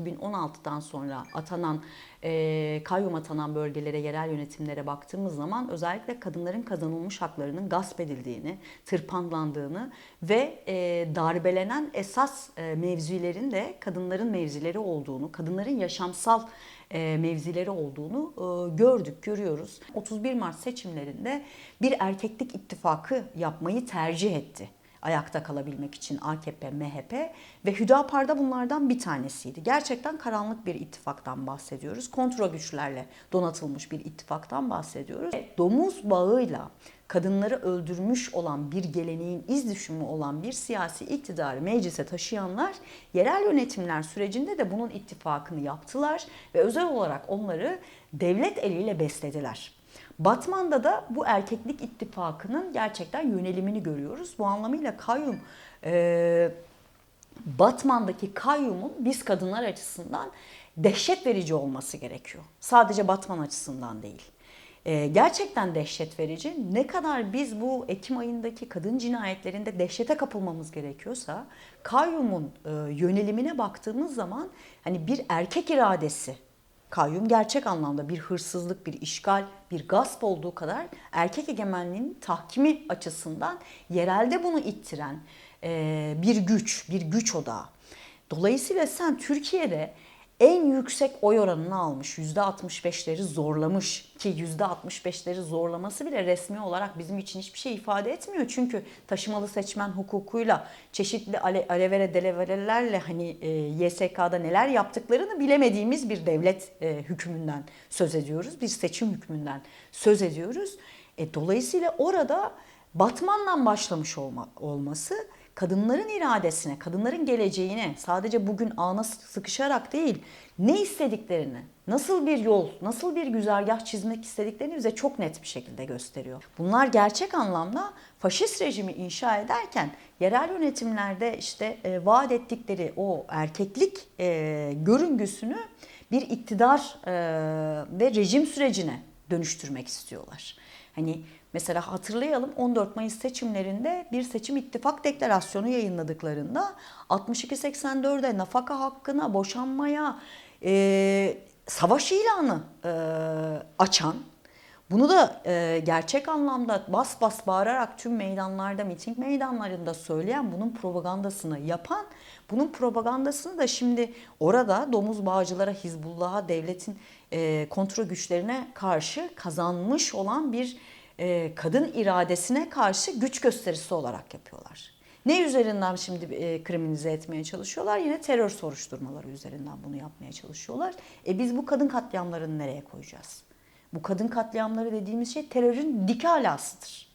2016'dan sonra atanan, e, kayyum atanan bölgelere, yerel yönetimlere baktığımız zaman özellikle kadınların kazanılmış haklarının gasp edildiğini, tırpanlandığını ve e, darbelenen esas e, mevzilerin de kadınların mevzileri olduğunu, kadınların yaşamsal e, mevzileri olduğunu e, gördük, görüyoruz. 31 Mart seçimlerinde bir erkeklik ittifakı yapmayı tercih etti ayakta kalabilmek için AKP, MHP ve Hüdapar da bunlardan bir tanesiydi. Gerçekten karanlık bir ittifaktan bahsediyoruz. Kontrol güçlerle donatılmış bir ittifaktan bahsediyoruz. Domuz bağıyla kadınları öldürmüş olan bir geleneğin iz düşümü olan bir siyasi iktidarı meclise taşıyanlar yerel yönetimler sürecinde de bunun ittifakını yaptılar ve özel olarak onları devlet eliyle beslediler. Batman'da da bu erkeklik ittifakının gerçekten yönelimini görüyoruz. Bu anlamıyla kayyum e, Batman'daki kayyumun biz kadınlar açısından dehşet verici olması gerekiyor. Sadece Batman açısından değil. E, gerçekten dehşet verici. Ne kadar biz bu Ekim ayındaki kadın cinayetlerinde dehşete kapılmamız gerekiyorsa kayyumun e, yönelimine baktığımız zaman hani bir erkek iradesi Kayyum gerçek anlamda bir hırsızlık, bir işgal, bir gasp olduğu kadar erkek egemenliğinin tahkimi açısından yerelde bunu ittiren bir güç, bir güç odağı. Dolayısıyla sen Türkiye'de en yüksek oy oranını almış, %65'leri zorlamış ki %65'leri zorlaması bile resmi olarak bizim için hiçbir şey ifade etmiyor. Çünkü taşımalı seçmen hukukuyla, çeşitli ale, alevere deleverelerle hani e, YSK'da neler yaptıklarını bilemediğimiz bir devlet e, hükmünden söz ediyoruz. Bir seçim hükmünden söz ediyoruz. E, dolayısıyla orada Batman'dan başlamış olma, olması kadınların iradesine, kadınların geleceğine sadece bugün ana sıkışarak değil, ne istediklerini, nasıl bir yol, nasıl bir güzergah çizmek istediklerini bize çok net bir şekilde gösteriyor. Bunlar gerçek anlamda faşist rejimi inşa ederken yerel yönetimlerde işte e, vaat ettikleri o erkeklik e, görüngüsünü bir iktidar e, ve rejim sürecine dönüştürmek istiyorlar. Hani Mesela hatırlayalım 14 Mayıs seçimlerinde bir seçim ittifak deklarasyonu yayınladıklarında 62-84'e nafaka hakkına, boşanmaya, e, savaş ilanı e, açan, bunu da e, gerçek anlamda bas bas bağırarak tüm meydanlarda, miting meydanlarında söyleyen, bunun propagandasını yapan, bunun propagandasını da şimdi orada domuz bağcılara, Hizbullah'a, devletin e, kontrol güçlerine karşı kazanmış olan bir e, kadın iradesine karşı güç gösterisi olarak yapıyorlar. Ne üzerinden şimdi e, kriminalize etmeye çalışıyorlar? Yine terör soruşturmaları üzerinden bunu yapmaya çalışıyorlar. E biz bu kadın katliamlarını nereye koyacağız? Bu kadın katliamları dediğimiz şey terörün dik alasıdır.